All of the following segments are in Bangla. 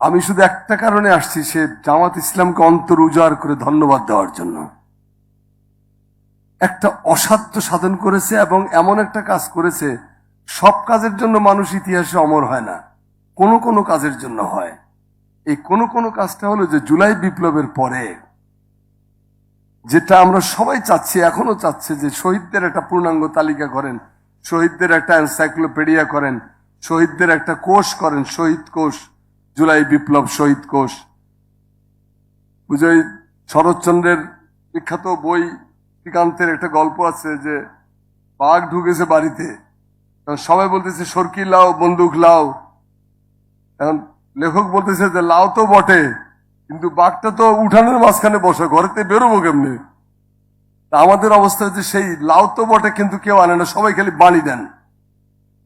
আমি শুধু একটা কারণে আসছি, সে জামাত ইসলামকে অন্তর উজাড় করে ধন্যবাদ দেওয়ার জন্য। একটা অসাধ্য সাধন করেছে এবং এমন একটা কাজ করেছে, সব কাজের জন্য মানুষ ইতিহাসে অমর হয় না। কোনো কোনো কাজের জন্য হয়। এই কোনো কোনো কাজটা হলো যে জুলাই বিপ্লবের পরে, যেটা আমরা সবাই চাচ্ছি এখনও চাচ্ছে যে শহীদদের একটা পূর্ণাঙ্গ তালিকা করেন, শহীদদের একটা এনসাইক্লোপিডিয়া করেন, শহীদদের একটা কোষ করেন, শহীদ কোষ। জুলাই বিপ্লব শহীদ কোষ। বুঝই শরৎচন্দ্রের বিখ্যাত বই শ্রীকান্তের একটা গল্প আছে যে, বাঘ ঢুকেছে বাড়িতে। সবাই বলতেছে, সরকি লাও, বন্দুক লাও। এখন লেখক বলতেছে যে, লাও তো বটে, কিন্তু বাঘটা তো উঠানের মাঝখানে বসে, ঘরেতে বেরোবো কেমনি? আমাদের অবস্থা হচ্ছে সেই লাউ তো বটে, কিন্তু কেউ আনে না, সবাই খালি বাণী দেন।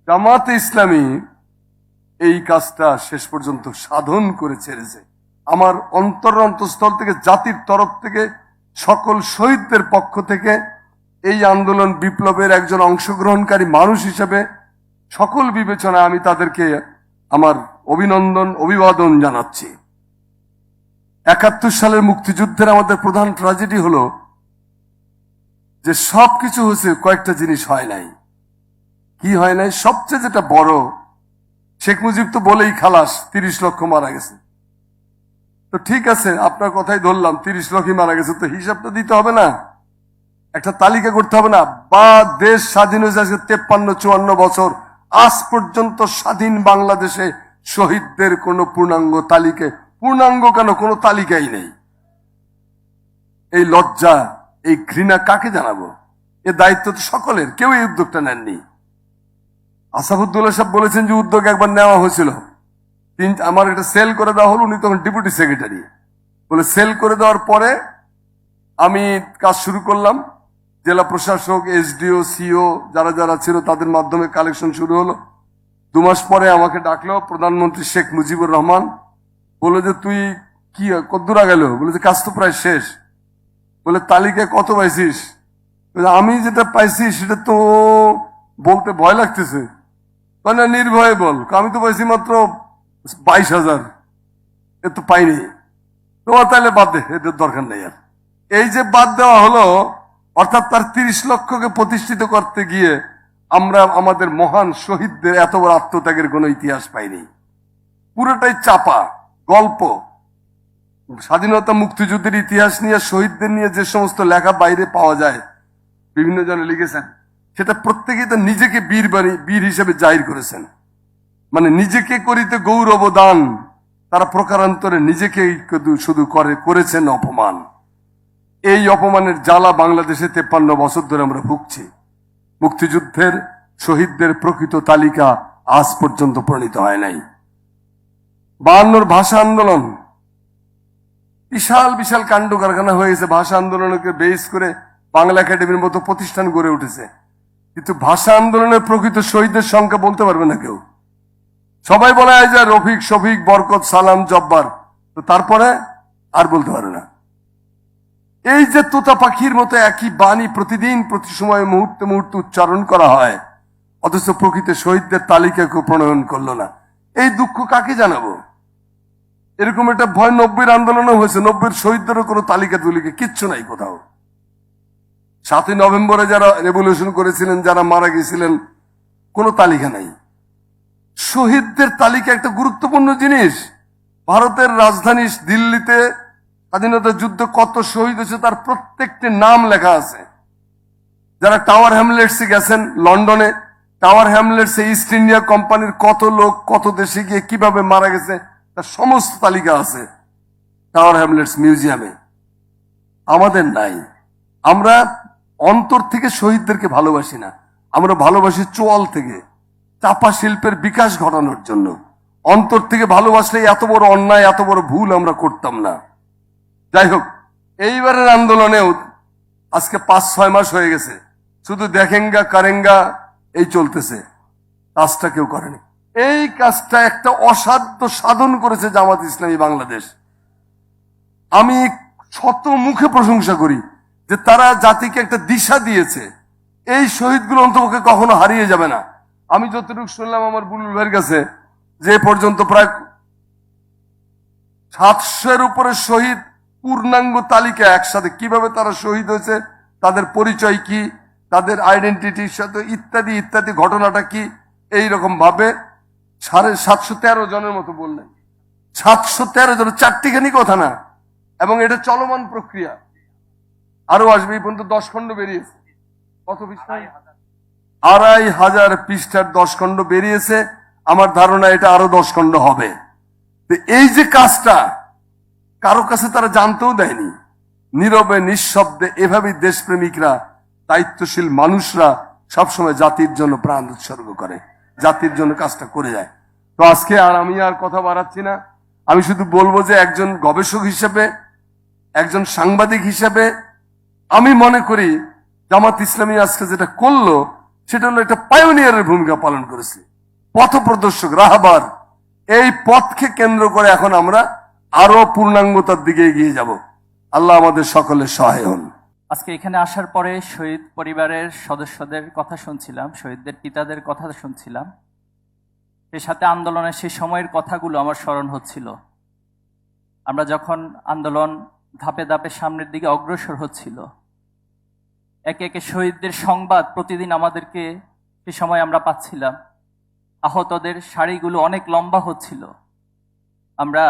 জামাতে ইসলামী এই কাজটা শেষ পর্যন্ত সাধন করে ছেড়েছে আমার অন্তর অন্তঃস্থল থেকে, জাতির তরফ থেকে, সকল শহীদদের পক্ষ থেকে এই আন্দোলন বিপ্লবের একজন অংশগ্রহণকারী মানুষ হিসেবে সকল বিবেচনায় আমি তাদেরকে আমার অভিনন্দন, অভিবাদন জানাচ্ছি। একাত্তর সালের মুক্তিযুদ্ধের আমাদের প্রধান ট্র্যাজেডি হলো যে সবকিছু হয়েছে, কয়েকটা জিনিস হয় নাই। কি হয় নাই? সবচেয়ে যেটা বড় শেখ মুজিব তো বলেই খালাস, তিরিশ লক্ষ মারা গেছে। তো ঠিক আছে, আপনার কথাই ধরলাম, তিরিশ লক্ষই মারা গেছে, তো হিসাবটা দিতে হবে না। একটা তালিকা করতে হবে না। বা দেশ স্বাধীন হয়েছে আজকে তেপ্পান্ন, চুয়ান্ন বছর, আজ পর্যন্ত স্বাধীন বাংলাদেশে শহীদদের কোনো পূর্ণাঙ্গ তালিকা, পূর্ণাঙ্গ কেন? কোনো তালিকাই নেই। এই লজ্জা, এই ঘৃণা কাকে জানাব? এ দায়িত্ব তো সকলের, কেউ এই উদ্যোগটা নেননি। আসাফুদ্দৌল্লা সাহেব বলেছেন যে উদ্যোগ একবার নেওয়া হয়েছিল। আমার এটা সেল করে দেওয়া হলো, উনি তখন ডেপুটি সেক্রেটারি। বলে সেল করে দেওয়ার পরে আমি কাজ শুরু করলাম। জেলা প্রশাসক, এসডিও, সিও যারা যারা ছিল তাদের মাধ্যমে কালেকশন শুরু হলো। দু মাস পরে আমাকে ডাকলো প্রধানমন্ত্রী শেখ মুজিবুর রহমান। বলল যে, তুই কি কদ্দুর গেল বলে যে, কাজ তো প্রায় শেষ। বলে, তালিকায় কত পাইছিস? আমি যেটা পাইছি সেটা তো বলতে ভয় লাগতেছে। মানে নির্ভয়ে বল আমি তো পাইছি মাত্র বাইশ হাজার। এ তো পাইনি। তোমার তাহলে বাদ দে এদের দরকার নেই আর। এই যে বাদ দেওয়া হলো, অর্থাৎ তার তিরিশ লক্ষকে প্রতিষ্ঠিত করতে গিয়ে আমরা আমাদের মহান শহীদদের এত বড় আত্মত্যাগের কোনো ইতিহাস পাইনি। পুরোটাই চাপা, গল্প। স্বাধীনতা মুক্তিযুদ্ধের ইতিহাস নিয়ে, শহীদদের নিয়ে যে সমস্ত লেখা বাইরে পাওয়া যায়, বিভিন্ন জনে লিখেছেন। সেটা প্রত্যেকেই তো নিজেকে বীর বাণী বীর হিসেবে জাহির করেছেন। মানে নিজেকে করিতে গৌরব দান তারা প্রকারান্তরে নিজেকে শুধু- শুধু করে, করেছেন অপমান। এই অপমানের জ্বালা বাংলাদেশে তেপ্পান্ন বছর ধরে আমরা ভুগছি। মুক্তিযুদ্ধের শহীদদের প্রকৃত তালিকা আজ পর্যন্ত প্রণীত হয় নাই। বায়ান্নর ভাষা আন্দোলন, বিশাল বিশাল কাণ্ড কারখানা হয়েছে। ভাষা আন্দোলনকে বেস করে বাংলা একাডেমির মতো প্রতিষ্ঠান গড়ে উঠেছে। কিন্তু ভাষা আন্দোলনের প্রকৃত শহীদদের সংখ্যা বলতে পারবে না কেউ। সবাই বলা যে রফিক, শফিক, বরকত, সালাম, জব্বার। তো তারপরে আর বলতে পারে না। এই যে তোতা পাখির মতো একই বাণী প্রতিদিন, প্রতি সময় মুহূর্তে মুহূর্তে উচ্চারণ করা হয়, অথচ প্রকৃত শহীদদের তালিকা কেউ প্রণয়ন করল না। এই দুঃখ কাকে জানাব? এরকম একটা ভয় নব্বইয়ের আন্দোলনও হয়েছে, নব্বইয়ের শহীদদেরও কোনো তালিকা তুলিকে কিচ্ছু নাই কোথাও। সাতই নভেম্বরে যারা রেভলিউশন করেছিলেন, যারা মারা গেছিলেন, কোনো তালিকা নাই। শহীদদের তালিকা একটা গুরুত্বপূর্ণ জিনিস। ভারতের রাজধানী দিল্লিতে স্বাধীনতা যুদ্ধ কত শহীদ হয়েছে তার প্রত্যেকটি নাম লেখা আছে। যারা টাওয়ার হ্যামলেটসে গেছেন লন্ডনে, টাওয়ার হ্যামলেটসে ইস্ট ইন্ডিয়া কোম্পানির কত লোক, কত দেশে গিয়ে কীভাবে মারা গেছে, তার সমস্ত তালিকা আছে টাওয়ার হ্যামলেটস মিউজিয়ামে। আমাদের নাই। আমরা অন্তর থেকে শহীদদেরকে ভালোবাসি না। আমরা ভালোবাসি চোয়াল থেকে, চাপা শিল্পের বিকাশ ঘটানোর জন্য। অন্তর থেকে ভালোবাসলে এত বড় অন্যায়, এত বড় ভুল আমরা করতাম না। যাই হোক, এইবারের আন্দোলনেও আজকে পাঁচ, ছয় মাস হয়ে গেছে। শুধু দেখেঙ্গা, কারেঙ্গা, এই চলতেছে। কাজটা কেউ করেনি। এই কাজটা একটা অসাধ্য সাধন করেছে জামাত ইসলামী বাংলাদেশ। আমি শত মুখে প্রশংসা করি। যে তারা জাতিকে একটা দিশা দিয়েছে, এই শহীদগুলো অন্তপক্ষে কখনো হারিয়ে যাবে না। আমি যতটুকু শুনলাম আমার বুলুল ভাইয়ের কাছে, যে পর্যন্ত প্রায় সাতশোর উপরে শহীদ পূর্ণাঙ্গ তালিকা একসাথে কীভাবে তারা শহীদ হয়েছে, তাদের পরিচয় কি, তাদের আইডেন্টিটির সাথে ইত্যাদি ইত্যাদি ঘটনাটা কি এই রকম ভাবে সাড়ে সাতশো তেরো জনের মতো বললেন। সাতশো তেরো জন চারটিখানি কথা না, এবং এটা চলমান প্রক্রিয়া। আরও আসবে এই পর্যন্ত দশ খণ্ড বেরিয়েছে। কত পৃষ্ঠা? আড়াই হাজার। পৃষ্ঠার দশ খণ্ড বেরিয়েছে। আমার ধারণা এটা আরও দশ খণ্ড হবে। তো এই যে কাজটা কারও কাছে তারা জানতেও দেয়নি। নীরবে নিঃশব্দে এভাবেই দেশপ্রেমিকরা দায়িত্বশীল মানুষরা সবসময় জাতির জন্য প্রাণ উৎসর্গ করে জাতির জন্য কাজটা করে যায়। তো আজকে আর আমি আর কথা বাড়াচ্ছি না। আমি শুধু বলব যে একজন গবেষক হিসেবে একজন সাংবাদিক হিসেবে আমি মনে করি জামাত ইসলামী আজকে যেটা করল, সেটা হলো একটা পায়োনিয়ারের ভূমিকা পালন করেছে। পথ প্রদর্শক রাহাবার, এই পথকে কেন্দ্র করে এখন আমরা আরও পূর্ণাঙ্গতার দিকে এগিয়ে যাব। আল্লাহ আমাদের সকলের সহায় হন। আজকে এখানে আসার পরে শহীদ পরিবারের সদস্যদের কথা শুনছিলাম, শহীদদের পিতাদের কথা শুনছিলাম। সেই সাথে আন্দোলনের সেই সময়ের কথাগুলো আমার স্মরণ হচ্ছিল। আমরা যখন আন্দোলন ধাপে ধাপে সামনের দিকে অগ্রসর হচ্ছিল একে একে শহীদদের সংবাদ প্রতিদিন আমাদেরকে সে সময় আমরা পাচ্ছিলাম। আহতদের শাড়িগুলো অনেক লম্বা হচ্ছিল। আমরা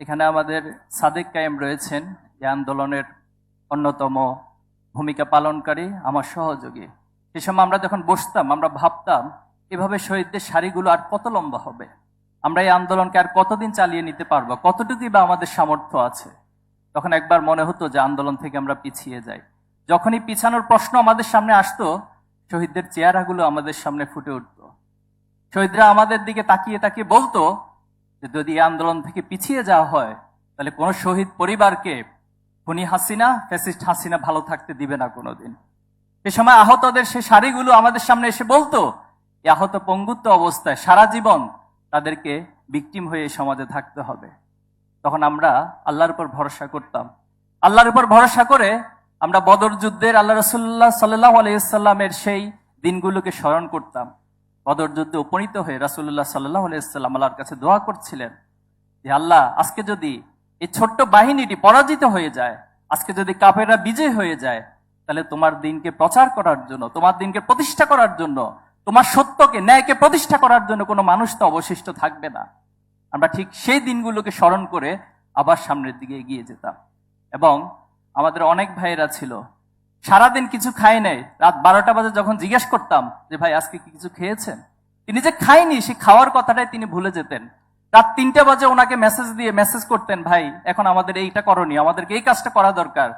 এখানে আমাদের সাদেক কায়েম রয়েছেন। এই আন্দোলনের অন্যতম ভূমিকা পালনকারী, আমার সহযোগী। সে সময় আমরা যখন বসতাম, আমরা ভাবতাম, এভাবে শহীদদের শাড়িগুলো আর কত লম্বা হবে? আমরা এই আন্দোলনকে আর কতদিন চালিয়ে নিতে পারব? কতটুকুই বা আমাদের সামর্থ্য আছে? তখন একবার মনে হতো যে আন্দোলন থেকে আমরা পিছিয়ে যাই। যখনই পিছানোর প্রশ্ন আমাদের সামনে আসতো, শহীদদের চেহারাগুলো আমাদের সামনে ফুটে উঠতো। শহীদরা আমাদের দিকে তাকিয়ে তাকিয়ে বলতো যে, যদি এই আন্দোলন থেকে পিছিয়ে যাওয়া হয়, তাহলে কোনো শহীদ পরিবারকে খুনি হাসিনা, ফ্যাসিস্ট হাসিনা ভালো থাকতে দিবে না কোনোদিন। সে সময় আহতদের সে শাড়িগুলো আমাদের সামনে এসে বলতো, এই আহত পঙ্গুত্ব অবস্থায় সারা জীবন তাদেরকে বিক্টিম হয়ে সমাজে থাকতে হবে। তখন আমরা আল্লাহর উপর ভরসা করতাম। আল্লাহর উপর ভরসা করে আমরা বদর যুদ্ধের আল্লাহ রসুল্লাহ সাল্লাহ আলাইসাল্লামের সেই দিনগুলোকে স্মরণ করতাম। বদর যুদ্ধে উপনীত হয়ে রাসুল্লাহ সাল্লাহ আলাইসাল্লাম আল্লাহর কাছে দোয়া করছিলেন যে, আল্লাহ, আজকে যদি এই ছোট্ট বাহিনীটি পরাজিত হয়ে যায়, আজকে যদি কাপেরা বিজয় হয়ে যায়, তাহলে তোমার দিনকে প্রচার করার জন্য, তোমার দিনকে প্রতিষ্ঠা করার জন্য, তোমার সত্যকে, ন্যায়কে প্রতিষ্ঠা করার জন্য কোনো মানুষ তো অবশিষ্ট থাকবে না। আমরা ঠিক সেই দিনগুলোকে স্মরণ করে আবার সামনের দিকে এগিয়ে যেতাম। এবং আমাদের অনেক ভাইয়েরা ছিল। সারাদিন কিছু খায় নাই। রাত বারোটা বাজে যখন জিজ্ঞেস করতাম যে, ভাই, আজকে কি কিছু খেয়েছেন? তিনি যে খায়নি সে খাওয়ার কথাটাই তিনি ভুলে যেতেন। রাত তিনটে বাজে ওনাকে মেসেজ দিয়ে মেসেজ করতেন, ভাই, এখন আমাদের এইটা করণীয় আমাদেরকে এই কাজটা করা দরকার।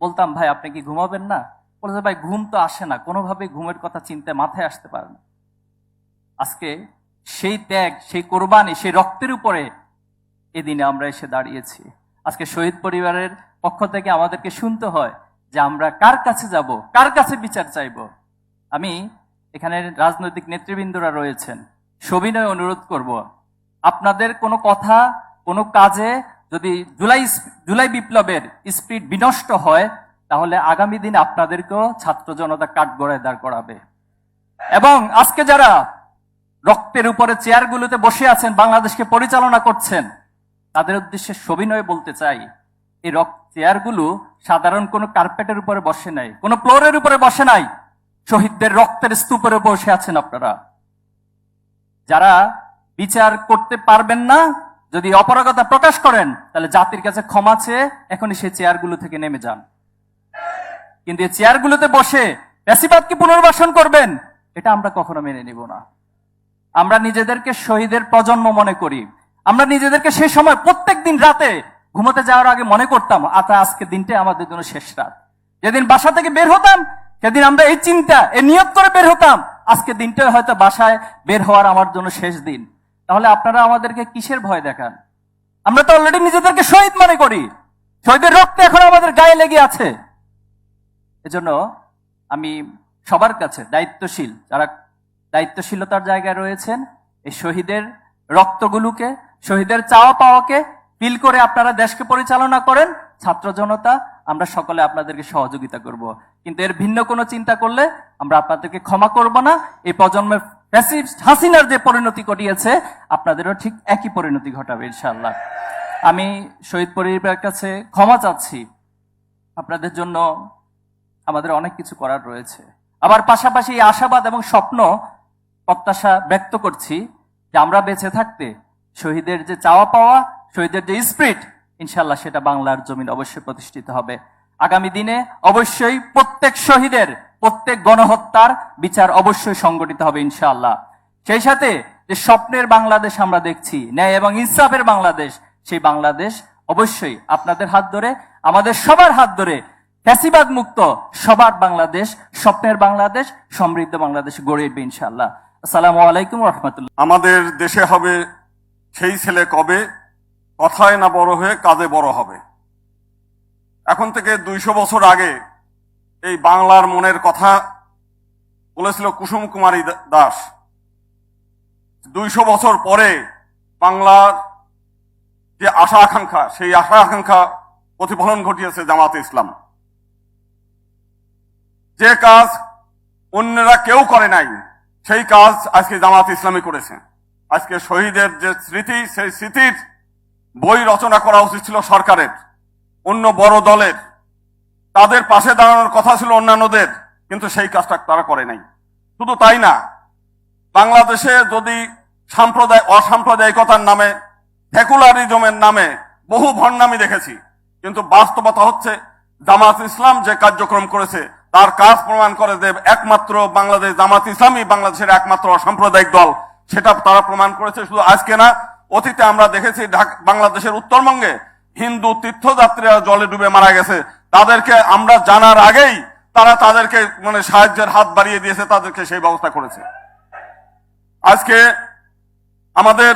বলতাম, ভাই, আপনি কি ঘুমাবেন না? বলতে ভাই, ঘুম তো আসে না কোনোভাবে ঘুমের কথা চিন্তায় মাথায় আসতে পারে না। আজকে সেই ত্যাগ, সেই কোরবানি, সেই রক্তের উপরে এদিনে আমরা এসে দাঁড়িয়েছি। আজকে শহীদ পরিবারের পক্ষ থেকে আমাদেরকে শুনতে হয় যে আমরা কার কাছে যাব, কার কাছে বিচার চাইব। আমি এখানে রাজনৈতিক নেতৃবৃন্দরা রয়েছেন। সবিনয় অনুরোধ করব, আপনাদের কোনো কথা, কোনো কাজে যদি জুলাই জুলাই বিপ্লবের স্পিড বিনষ্ট হয়, তাহলে আগামী দিনে আপনাদেরকেও ছাত্র জনতা কাঠগড়ায় দাঁড় করাবে। এবং আজকে যারা রক্তের উপরে চেয়ারগুলোতে বসে আছেন, বাংলাদেশকে পরিচালনা করছেন তাদের উদ্দেশ্যে সবিনয় বলতে চাই, এই রক চেয়ারগুলো সাধারণ কোনো কার্পেটের উপরে বসে নাই, কোনো ফ্লোরের উপরে বসে নাই। শহীদদের রক্তের স্তূপের বসে আছেন আপনারা। যারা বিচার করতে পারবেন না, যদি অপারগতা প্রকাশ করেন, তাহলে জাতির কাছে ক্ষমা চেয়ে এখনই সেই চেয়ারগুলো থেকে নেমে যান। কিন্তু এই চেয়ারগুলোতে বসে প্যাসিবাদকে পুনর্বাসন করবেন, এটা আমরা কখনো মেনে নিব না। আমরা নিজেদেরকে শহীদের প্রজন্ম মনে করি। আমরা নিজেদেরকে সেই সময় প্রত্যেক দিন রাতে ঘুমাতে যাওয়ার আগে মনে করতাম আতা আজকে দিনটাই আমাদের জন্য শেষ রাত। যেদিন বাসা থেকে বের হতাম, সেদিন আমরা এই চিন্তা, এই নিয়ত করে বের হতাম, আজকে দিনটাই হয়তো বাসায় বের হওয়ার আমার জন্য শেষ দিন। তাহলে আপনারা আমাদেরকে কিসের ভয় দেখান? আমরা তো অলরেডি নিজেদেরকে শহীদ মনে করি। শহীদের রক্ত এখন আমাদের গায়ে লেগে আছে। এজন্য আমি সবার কাছে দায়িত্বশীল, যারা দায়িত্বশীলতার জায়গায় রয়েছেন, এই শহীদের রক্তগুলোকে শহীদের চাওয়া পাওয়াকে ফিল করে আপনারা দেশকে পরিচালনা করেন। ছাত্র জনতা, আমরা সকলে আপনাদেরকে সহযোগিতা করব। কিন্তু এর ভিন্ন কোনো চিন্তা করলে আমরা আপনাদেরকে ক্ষমা করব না। এই প্রজন্মের হাসিনার যে পরিণতি ঘটিয়েছে, আপনাদেরও ঠিক একই পরিণতি ঘটাবে ইনশাল্লাহ আমি শহীদ পরিবারের কাছে ক্ষমা চাচ্ছি। আপনাদের জন্য আমাদের অনেক কিছু করার রয়েছে। আবার পাশাপাশি আশাবাদ এবং স্বপ্ন, প্রত্যাশা ব্যক্ত করছি যে আমরা বেঁচে থাকতে শহীদের যে চাওয়া পাওয়া, শহীদের যে স্পিরিট ইনশাল্লাহ সেটা বাংলার জমিন অবশ্যই প্রতিষ্ঠিত হবে। আগামী দিনে অবশ্যই প্রত্যেক শহীদের, প্রত্যেক গণহত্যার বিচার অবশ্যই সংগঠিত হবে ইনশাআল্লাহ। সেই সাথে যে স্বপ্নের বাংলাদেশ আমরা দেখছি, ন্যায় এবং ইনসাফের বাংলাদেশ, সেই বাংলাদেশ অবশ্যই আপনাদের হাত ধরে, আমাদের সবার হাত ধরে ফ্যাসিবাদ মুক্ত সবার বাংলাদেশ, স্বপ্নের বাংলাদেশ, সমৃদ্ধ বাংলাদেশ গড়ে উঠবে ইনশাআল্লাহ। আসসালামু আলাইকুম রহমতুল্লাহ। আমাদের দেশে হবে সেই ছেলে কবে? কথায় না বড় হয়ে কাজে বড় হবে। এখন থেকে দুইশো বছর আগে এই বাংলার মনের কথা বলেছিল কুসুম কুমারী দাস। দুইশো বছর পরে বাংলার যে আশা আকাঙ্ক্ষা, সেই আশা আকাঙ্ক্ষা প্রতিফলন ঘটিয়েছে জামাতে ইসলাম। যে কাজ অন্যরা কেউ করে নাই, সেই কাজ আজকে জামাত ইসলামী করেছে। আজকে শহীদের যে স্মৃতি, সেই স্মৃতির বই রচনা করা উচিত ছিল সরকারের, অন্য বড় দলের। তাদের পাশে দাঁড়ানোর কথা ছিল অন্যান্যদের, কিন্তু সেই কাজটা তারা করে নাই। শুধু তাই না, বাংলাদেশে যদি সাম্প্রদায় অসাম্প্রদায়িকতার নামে, সেকুলারিজমের নামে বহু ভণ্ডামি দেখেছি, কিন্তু বাস্তবতা হচ্ছে জামাত ইসলাম যে কার্যক্রম করেছে, তার কাজ প্রমাণ করে যে একমাত্র বাংলাদেশ জামাত ইসলামই বাংলাদেশের একমাত্র অসাম্প্রদায়িক দল। সেটা তারা প্রমাণ করেছে, শুধু আজকে না, অতীতে আমরা দেখেছি বাংলাদেশের উত্তরবঙ্গে হিন্দু তীর্থযাত্রীরা জলে ডুবে মারা গেছে। তাদেরকে আমরা জানার আগেই তারা তাদেরকে মানে সাহায্যের হাত বাড়িয়ে দিয়েছে, তাদেরকে সেই ব্যবস্থা করেছে। আজকে আমাদের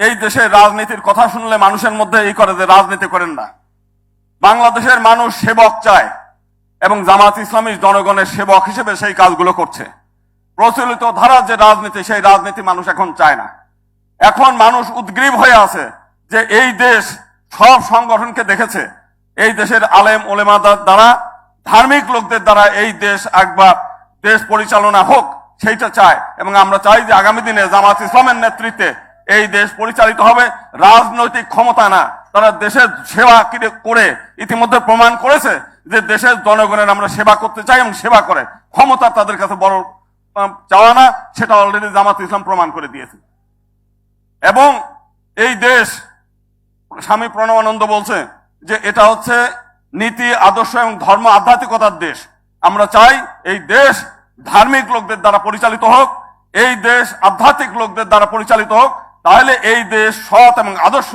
এই দেশের রাজনীতির কথা শুনলে মানুষের মধ্যে এই করে যে রাজনীতি করেন না। বাংলাদেশের মানুষ সেবক চায় এবং জামাত ইসলামী জনগণের সেবক হিসেবে সেই কাজগুলো করছে। প্রচলিত ধারার যে রাজনীতি, সেই রাজনীতি মানুষ এখন চায় না। এখন মানুষ উদ্গ্রীব হয়ে আছে যে এই দেশ সব সংগঠনকে দেখেছে। এই দেশের আলেম ওলেমাদার দ্বারা, ধার্মিক লোকদের দ্বারা এই দেশ একবার দেশ পরিচালনা হোক, সেইটা চায়। এবং আমরা চাই যে আগামী দিনে জামাত ইসলামের নেতৃত্বে এই দেশ পরিচালিত হবে। রাজনৈতিক ক্ষমতা না, তারা দেশের সেবা করে ইতিমধ্যে প্রমাণ করেছে যে দেশের জনগণের আমরা সেবা করতে চাই এবং সেবা করে। ক্ষমতা তাদের কাছে বড় চাওয়া না, সেটা অলরেডি জামাত ইসলাম প্রমাণ করে দিয়েছে। এবং এই দেশ স্বামী প্রণবানন্দ বলছে যে এটা হচ্ছে নীতি, আদর্শ এবং ধর্ম আধ্যাত্মিকতার দেশ। আমরা চাই এই দেশ ধার্মিক লোকদের দ্বারা পরিচালিত হোক, এই দেশ আধ্যাত্মিক লোকদের দ্বারা পরিচালিত হোক, তাহলে এই দেশ সৎ এবং আদর্শ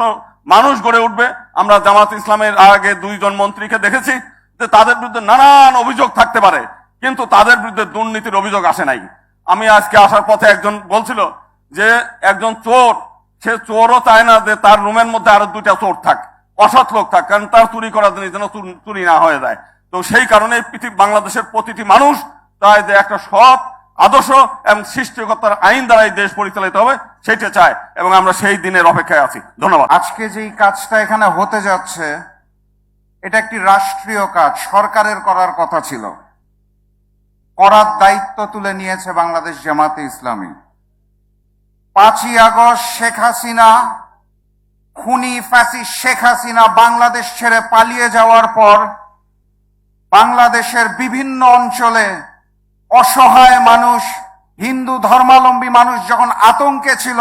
মানুষ গড়ে উঠবে। আমরা জামাত ইসলামের আগে দুইজন মন্ত্রীকে দেখেছি যে তাদের বিরুদ্ধে নানান অভিযোগ থাকতে পারে। কিন্তু তাদের বিরুদ্ধে দুর্নীতির অভিযোগ আসে নাই। আমি আজকে আসার পথে একজন বলছিল যে একজন চোর, সে চোরও চায় না যে তার রুমের মধ্যে আরও দুইটা চোর থাক, অসৎ লোক থাক, কারণ তার চুরি করার জিনিস যেন চুর- না হয়ে যায়। তো সেই কারণে পৃথিবী, বাংলাদেশের প্রতিটি মানুষ তাই যে একটা সৎ আদর্শ এবং সৃষ্টিকর্তার আইন দ্বারা দেশ পরিচালিত হবে, সেটা চায় এবং আমরা সেই দিনের অপেক্ষায় আছি। ধন্যবাদ। আজকে যেই কাজটা এখানে হতে যাচ্ছে, এটা একটি রাষ্ট্রীয় কাজ, সরকারের করার কথা ছিল। করার দায়িত্ব তুলে নিয়েছে বাংলাদেশ জামাতে ইসলামী। পাঁচই আগস্ট শেখ হাসিনা, খুনি ফ্যাসি শেখ হাসিনা বাংলাদেশ ছেড়ে পালিয়ে যাওয়ার পর বাংলাদেশের বিভিন্ন অঞ্চলে অসহায় মানুষ, হিন্দু ধর্মাবলম্বী মানুষ যখন আতঙ্কে ছিল,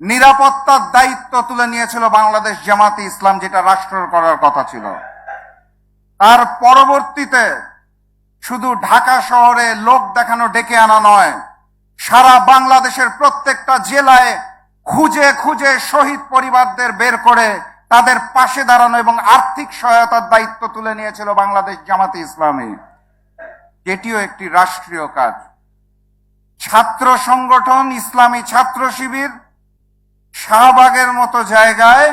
নিরাপত্তার দায়িত্ব তুলে নিয়েছিল বাংলাদেশ জামাতে ইসলাম, যেটা রাষ্ট্র করার কথা ছিল। তার পরবর্তীতে শুধু ঢাকা শহরে লোক দেখানো ডেকে আনা নয়, সারা বাংলাদেশের প্রত্যেকটা জেলায় খুঁজে খুঁজে শহীদ পরিবারদের বের করে তাদের পাশে দাঁড়ানো এবং আর্থিক সহায়তার দায়িত্ব তুলে নিয়েছিল বাংলাদেশ জামাতে ইসলামী। এটিও একটি রাষ্ট্রীয় কাজ। ছাত্র সংগঠন, ইসলামী ছাত্র শিবির শাহবাগের মতো জায়গায়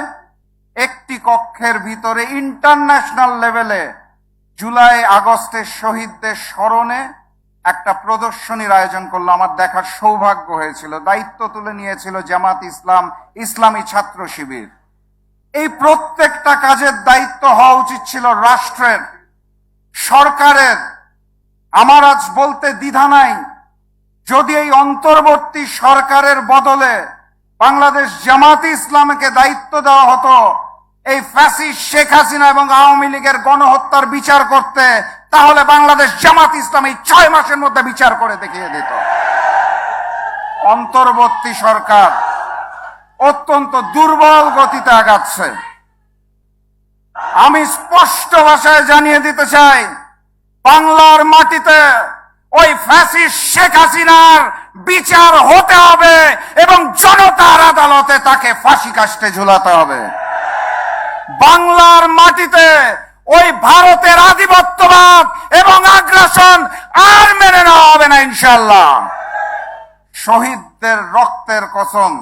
একটি কক্ষের ভিতরে ইন্টারন্যাশনাল লেভেলে জুলাই আগস্টের শহীদদের স্মরণে একটা প্রদর্শনীর আয়োজন করল। আমার দেখার সৌভাগ্য হয়েছিল। দায়িত্ব তুলে নিয়েছিল জামাত ইসলাম ইসলামী ছাত্র শিবির। এই প্রত্যেকটা কাজের দায়িত্ব হওয়া উচিত ছিল রাষ্ট্রের, সরকারের। আমার আজ বলতে দ্বিধা নাই। যদি এই অন্তর্বর্তী সরকারের বদলে বাংলাদেশ জামাতে ইসলামকে দায়িত্ব দেওয়া হতো এই ফ্যাসিস্ট শেখ হাসিনা এবং আওয়ামী লীগের গণহত্যার বিচার করতে, তাহলে বাংলাদেশ জামাত ইসলাম এই ছয় মাসের মধ্যে বিচার করে দেখিয়ে দিত। অন্তর্বর্তী সরকার অত্যন্ত দুর্বল গতিতে আগাচ্ছে। আমি স্পষ্ট ভাষায় জানিয়ে দিতে চাই, বাংলার মাটিতে ওই ফ্যাসিস্ট শেখ হাসিনার বিচার হতে হবে এবং জনতার আদালতে তাকে ফাঁসি কাস্টে ঝুলাতে হবে। বাংলার মাটিতে ওই ভারতের আধিপত্যবাদ এবং আগ্রাসন আর মেনে নেওয়া হবে না ইনশাল্লাহ শহীদদের রক্তের কসম,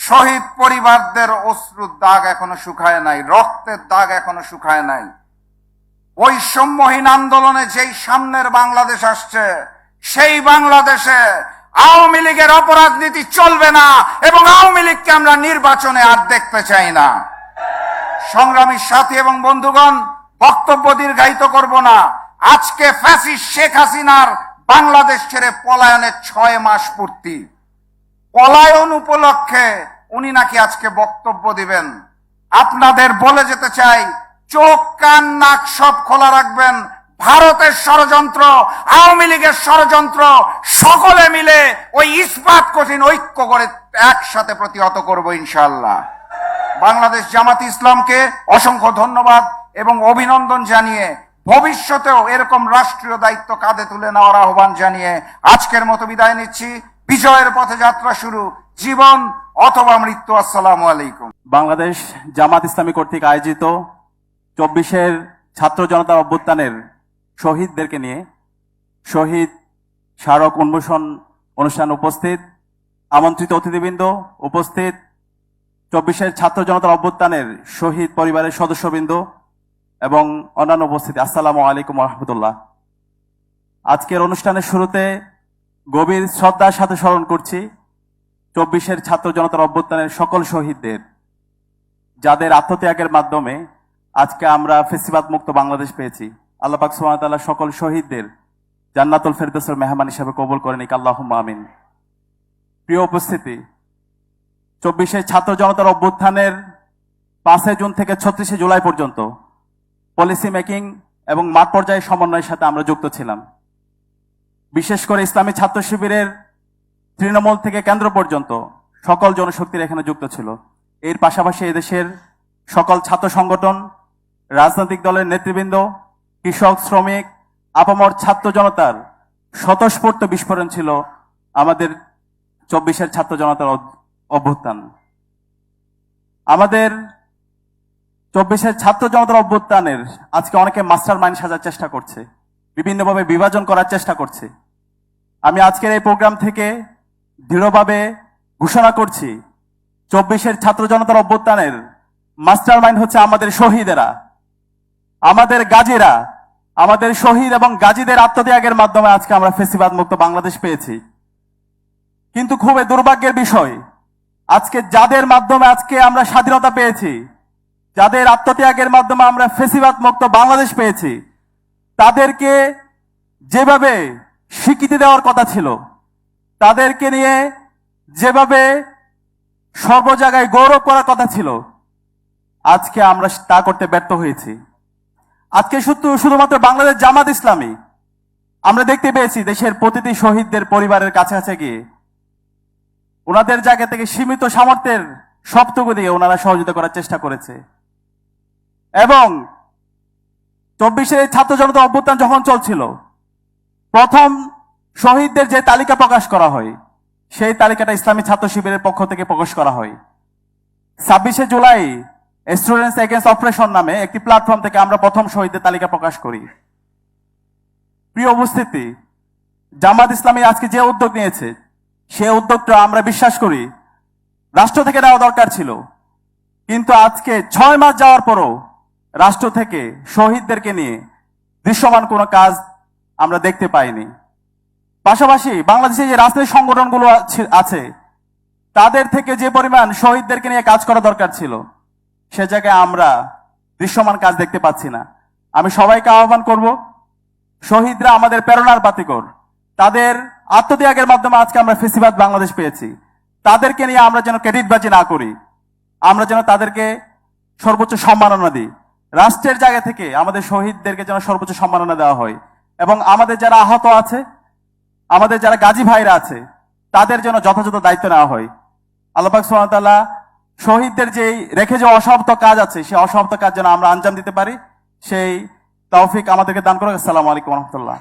শহীদ পরিবারদের অশ্রুর দাগ এখনও শুকায় নাই, রক্তের দাগ এখনও শুকায় নাই। বৈষম্যহীন আন্দোলনে যেই সামনের বাংলাদেশ আসছে, সেই বাংলাদেশে আওয়ামী লীগের অপরাধ নীতি চলবে না এবং আওয়ামী লীগকে আমরা নির্বাচনে আর দেখতে চাই না। সংগ্রামী সাথী এবং বন্ধুগণ, বক্তব্য দীর্ঘায়িত করব না। আজকে ফ্যাসিস্ট শেখ হাসিনার বাংলাদেশ ছেড়ে পলায়নের ছয় মাস পূর্তি। পলায়ন উপলক্ষে উনি নাকি আজকে বক্তব্য দিবেন। আপনাদের বলে যেতে চাই, চোখ, কান, নাক সব খোলা রাখবেন। ভারতের ষড়যন্ত্র, আওয়ামী লীগের ষড়যন্ত্র, সকলে মিলে ওই ইস্পাত কঠিন ঐক্য করে একসাথে প্রতিহত করব ইনশাল্লাহ বাংলাদেশ জামাত ইসলামকে অসংখ্য ধন্যবাদ এবং অভিনন্দন জানিয়ে ভবিষ্যতেও এরকম রাষ্ট্রীয় দায়িত্ব কাঁধে তুলে নেওয়ার আহ্বান জানিয়ে আজকের মতো বিদায় নিচ্ছি। বিজয়ের পথে যাত্রা শুরু। জীবন অথবা মৃত্যু। আসসালামু আলাইকুম। বাংলাদেশ জামাত ইসলামী কর্তৃক আয়োজিত চব্বিশের ছাত্র জনতা অভ্যুত্থানের শহীদদেরকে নিয়ে শহীদ স্মারক উন্মোষণ অনুষ্ঠান উপস্থিত। আমন্ত্রিত অতিথিবৃন্দ উপস্থিত। চব্বিশের ছাত্র জনতার অভ্যুত্থানের শহীদ পরিবারের সদস্যবৃন্দ এবং অন্যান্য উপস্থিতি। আসসালামু আলাইকুম রহমতুল্লাহ। আজকের অনুষ্ঠানের শুরুতে গভীর শ্রদ্ধার সাথে স্মরণ করছি চব্বিশের ছাত্র জনতার অভ্যুত্থানের সকল শহীদদের, যাদের আত্মত্যাগের মাধ্যমে আজকে আমরা ফেসিবাদ মুক্ত বাংলাদেশ পেয়েছি। আল্লাহ পাক সুবহানাহু সকল শহীদদের জান্নাতুল ফেরদৌসের মেহমান হিসাবে কবুল করে নিক আল্লাহুম্মা আমিন। প্রিয় উপস্থিতি চব্বিশে ছাত্র জনতার অভ্যুত্থানের পাঁচই জুন থেকে ছত্রিশে জুলাই পর্যন্ত পলিসি মেকিং এবং মাঠ পর্যায়ে সমন্বয়ের সাথে আমরা যুক্ত ছিলাম। বিশেষ করে ইসলামী ছাত্র শিবিরের তৃণমূল থেকে কেন্দ্র পর্যন্ত সকল জনশক্তির এখানে যুক্ত ছিল। এর পাশাপাশি এদেশের সকল ছাত্র সংগঠন, রাজনৈতিক দলের নেতৃবৃন্দ, কৃষক, শ্রমিক, আপামর ছাত্র জনতার স্বতঃস্ফূর্ত বিস্ফোরণ ছিল আমাদের চব্বিশের ছাত্র জনতার অভ্যুত্থান। আমাদের চব্বিশের ছাত্র জনতার অভ্যুত্থানের আজকে অনেকে মাস্টার মাইন্ড সাজার চেষ্টা করছে, বিভিন্নভাবে বিভাজন করার চেষ্টা করছে। আমি আজকের এই প্রোগ্রাম থেকে দৃঢ়ভাবে ঘোষণা করছি, চব্বিশের ছাত্র জনতার অভ্যুত্থানের মাস্টার মাইন্ড হচ্ছে আমাদের শহীদেরা, আমাদের গাজীরা, আমাদের শহীদ এবং গাজীদের আত্মত্যাগের মাধ্যমে আজকে আমরা ফেসিবাদ মুক্ত বাংলাদেশ পেয়েছি। কিন্তু খুবই দুর্ভাগ্যের বিষয় আজকে যাদের মাধ্যমে আজকে আমরা স্বাধীনতা পেয়েছি, যাদের আত্মত্যাগের মাধ্যমে আমরা ফেসিবাদ মুক্ত বাংলাদেশ পেয়েছি, তাদেরকে যেভাবে স্বীকৃতি দেওয়ার কথা ছিল, তাদেরকে নিয়ে যেভাবে সর্ব জায়গায় গৌরব করার কথা ছিল, আজকে আমরা তা করতে ব্যর্থ হয়েছি। আজকে শুধু, শুধুমাত্র বাংলাদেশ জামাত ইসলামী, আমরা দেখতে পেয়েছি দেশের প্রতিটি শহীদদের পরিবারের কাছে কাছে গিয়ে। ওনাদের জায়গা থেকে সীমিত সামর্থ্যের সবটুকু দিয়ে ওনারা সহযোগিতা করার চেষ্টা করেছে। এবং চব্বিশের ছাত্র জনতা অভ্যুত্থান যখন চলছিল, প্রথম শহীদদের যে তালিকা প্রকাশ করা হয়, সেই তালিকাটা ইসলামী ছাত্র শিবিরের পক্ষ থেকে প্রকাশ করা হয়। ছাব্বিশে জুলাই স্টুডেন্টস এগেন্স্ট অপারেশন নামে একটি প্ল্যাটফর্ম থেকে আমরা প্রথম শহীদদের তালিকা প্রকাশ করি। প্রিয় উপস্থিতি, জামাত ইসলামী আজকে যে উদ্যোগ নিয়েছে সে উদ্যোগটা আমরা বিশ্বাস করি। রাষ্ট্র থেকে নেওয়া দরকার ছিল। কিন্তু আজকে ছয় মাস যাওয়ার পরও রাষ্ট্র থেকে শহীদদেরকে নিয়ে দৃশ্যমান কোনো কাজ আমরা দেখতে পাইনি। পাশাপাশি বাংলাদেশে যে রাজনৈতিক সংগঠনগুলো আছে- তাদের থেকে যে পরিমাণ শহীদদেরকে নিয়ে কাজ করা দরকার ছিল, সে জায়গায় আমরা দৃশ্যমান কাজ দেখতে পাচ্ছি না। আমি সবাইকে আহ্বান করব, শহীদরা আমাদের প্রেরণার বাতিকর তাদের আত্মত্যাগের মাধ্যমে আজকে আমরা ফেসিবাদ বাংলাদেশ পেয়েছি। তাদেরকে নিয়ে আমরা যেন ক্রেডিটবাজি না করি, আমরা যেন তাদেরকে সর্বোচ্চ সম্মাননা দিই। রাষ্ট্রের জায়গা থেকে আমাদের শহীদদেরকে যেন সর্বোচ্চ সম্মাননা দেওয়া হয় এবং আমাদের যারা আহত আছে, আমাদের যারা গাজী ভাইরা আছে, তাদের জন্য যথাযথ দায়িত্ব নেওয়া হয়। আল্লাহ সুবহানাহু শহীদদের যেই রেখে যে অসমাপ্ত কাজ আছে, সেই অসমাপ্ত কাজ যেন আমরা আঞ্জাম দিতে পারি। সেই তৌফিক আমাদেরকে দান করুক। আসসালামু আলাইকুম রহমতুল্লাহ।